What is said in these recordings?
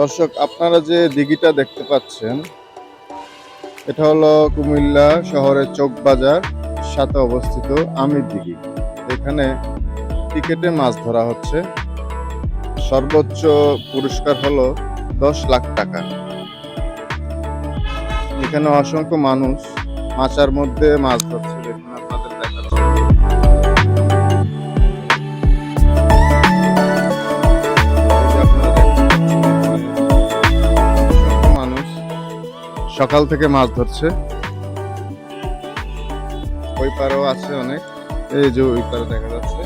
দর্শক, আপনারা যে দিঘিটা দেখতে পাচ্ছেন, এটা হলো কুমিল্লা শহরের চকবাজার সাথে অবস্থিত আমির দিঘি। এখানে টিকেটে মাছ ধরা হচ্ছে। সর্বোচ্চ পুরস্কার হলো দশ লাখ টাকা। এখানে অসংখ্য মানুষ মাচার মধ্যে মাছ ধরছে। সকাল থেকে মাছ ধরছে। ওই পারেও আছে অনেক। এই যে ওই পারে দেখা যাচ্ছে।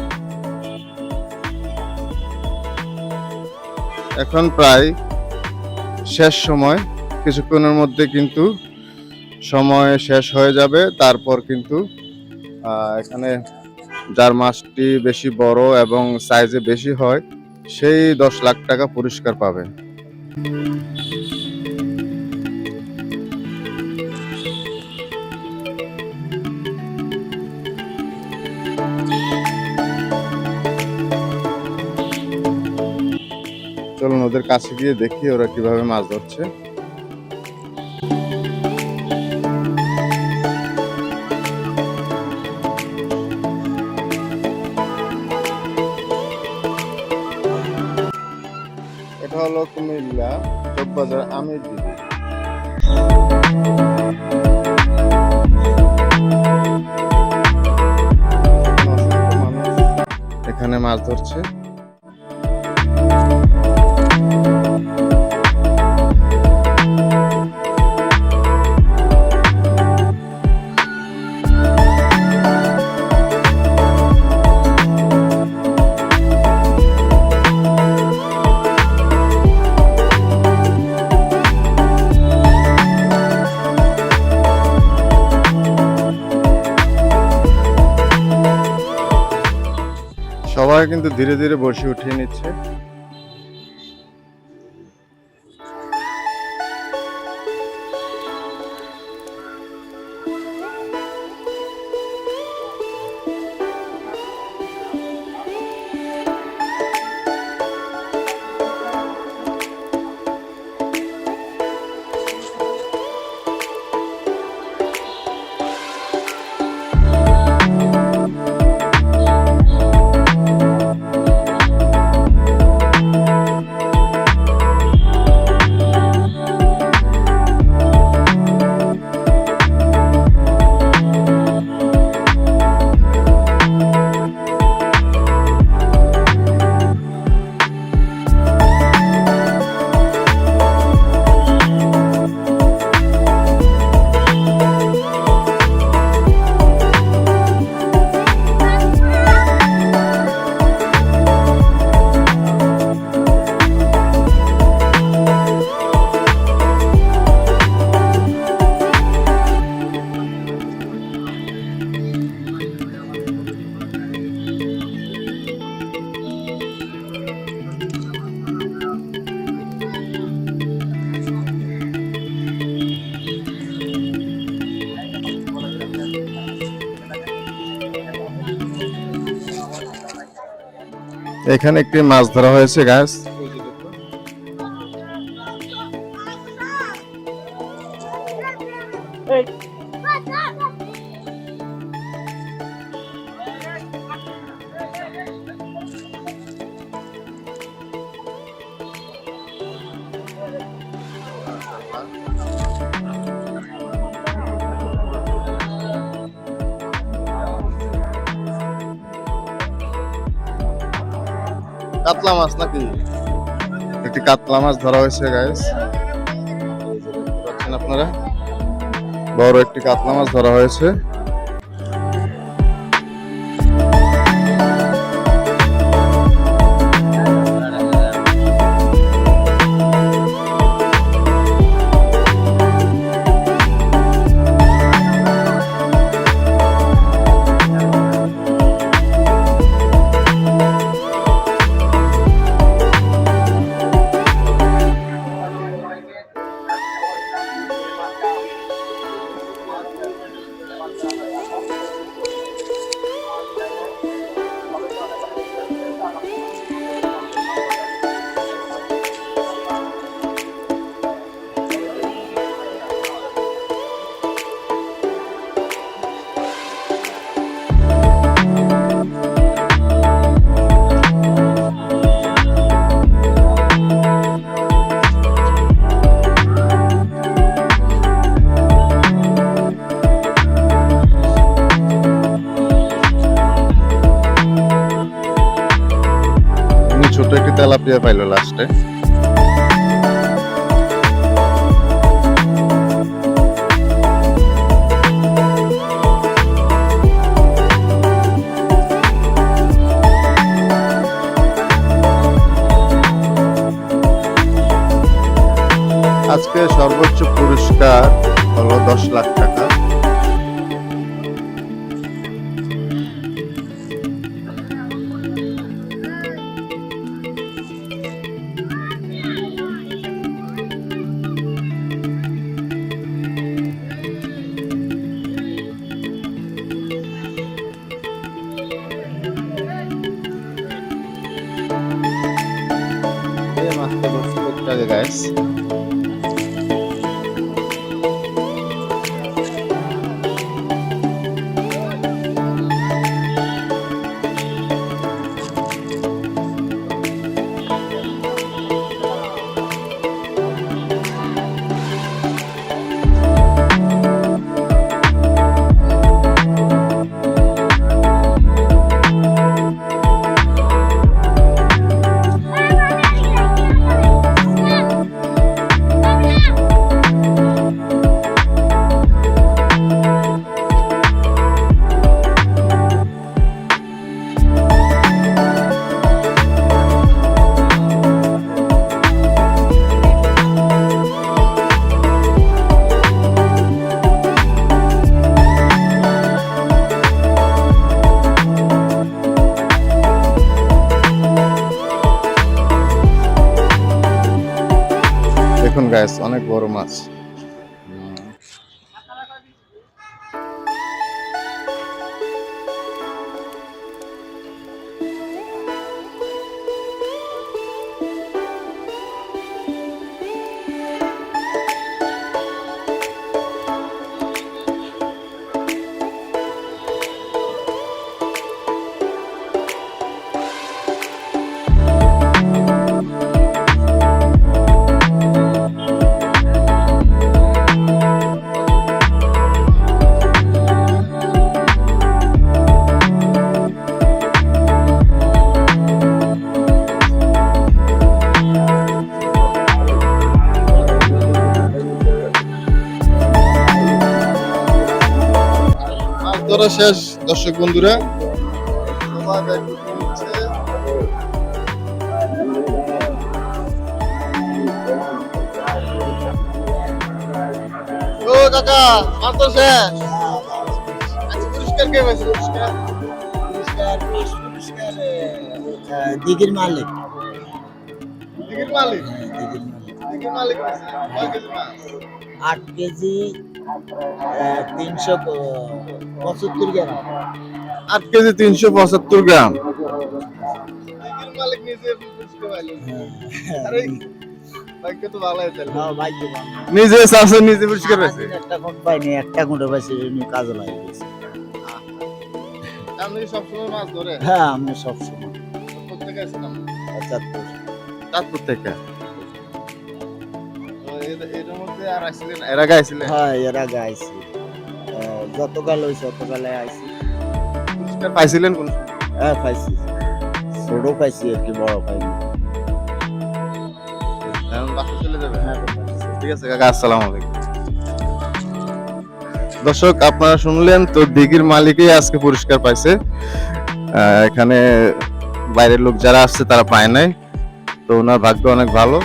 এখন প্রায় শেষ সময়। কিছুক্ষণের মধ্যে কিন্তু সময় শেষ হয়ে যাবে। তারপর কিন্তু এখানে যার মাছটি বেশি বড় এবং সাইজে বেশি হয়, সেই দশ লাখ টাকা পুরস্কার পাবে। ওদের কাছে গিয়ে দেখি ওরা কীভাবে মাছ ধরছে। এটা হলো কুমিল্লা চকবাজার আমির এখানে মাছ ধরছে। সবাই কিন্তু ধীরে ধীরে বসে উঠিয়ে নিচ্ছে। এখানে একটি মাছ ধরা হয়েছে গাছ কাতলা মাছ নাকি? একটি কাতলা মাছ ধরা হয়েছে গাইস পাচ্ছেন আপনারা? বড় একটি কাতলা মাছ ধরা হয়েছে। তেলাপিয়া পাইলো লাস্টে আজকে সর্বোচ্চ পুরস্কার হলো দশ লাখ একটু গাইস অনেক বড় মাছ। ধরা শেষ দর্শক বন্ধুরা। ও কাকা তো শেষ। আচ্ছা পুরস্কার কে পাইছে পুরস্কার? পুরস্কার ফার্স্ট পুরস্কার আহ, দিঘির মালিক। দিঘির মালিক? হ্যাঁ, দিঘির মালিক। দিঘির মালিক আট কেজি তিনশো পঁচাত্তর গ্রাম। আট কেজি তিনশো পঁচাত্তর গ্রাম। নিজে পাইলো হ্যাঁ। নিজে চাষে একটা কোট পাইনি একটা কোটে পাইছি এমনি কাজে লাগে আপনি সবসময় মাছ ধরে হ্যাঁ আমি সবসময়। আসলাম পঁচাত্তর। চাঁদপুর থেকে। মধ্যে আর এর আগে হ্যাঁ এরা গাইছি যতকাল হয়েছে ততকালে আইছি পুরস্কার পাইছিলেন কোন হ্যাঁ পাইছি। ছোট পাইছি আর কি বড় পাইনি বাসা চলে যাবে? হ্যাঁ ঠিক আছে কাকা আসসালামু আলাইকুম। দর্শক আপনারা শুনলেন তো দিঘির মালিকই আজকে পুরস্কার পাইছে। এখানে বাইরের লোক যারা আসছে তারা পায় নাই। তো ওনার ভাগ্য অনেক ভালো।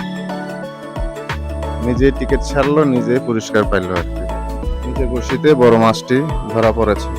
নিজে টিকিট ছাড়লো নিজে পুরস্কার পাইলো আর কি। নিজে বসিতে বড় মাছটি ধরা পড়েছে।